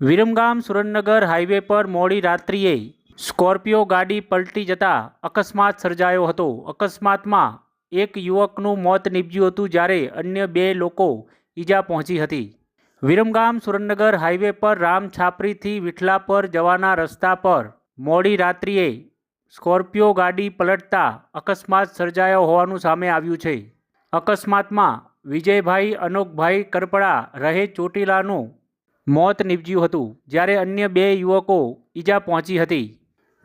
Viramgam Surendranagar highway પર મોડી રાત્રિએ Scorpio ગાડી પલટી જતા અકસ્માત સર્જાયો હતો. અકસ્માતમાં એક યુવકનું મોત નીપજ્યું હતું જ્યારે અન્ય બે લોકો ઈજા પહોંચી હતી. વિરમગામ સુરેન્દ્રનગર હાઈવે પર રામ છાપરીથી વિઠલા પર જવાના રસ્તા પર મોડી રાત્રિએ સ્કોર્પિયો ગાડી પલટતા અકસ્માત સર્જાયો હોવાનું સામે આવ્યું છે. અકસ્માતમાં વિજયભાઈ અનોકભાઈ કરપડા રહે ચોટીલાનું મોત નીપજ્યું હતું. જ્યારે અન્ય બે યુવકો ઈજા પહોંચી હતી.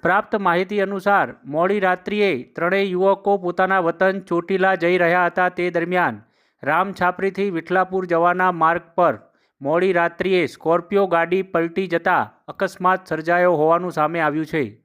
પ્રાપ્ત માહિતી અનુસાર, મોડી રાત્રિએ ત્રણેય યુવકો પોતાના વતન ચોટીલા જઈ રહ્યા હતા તે દરમિયાન, રામછાપરીથી વિઠલાપુર જવાના માર્ગ પર મોડી રાત્રિએ સ્કોર્પિયો ગાડી પલટી જતા અકસ્માત સર્જાયો હોવાનું સામે આવ્યું છે.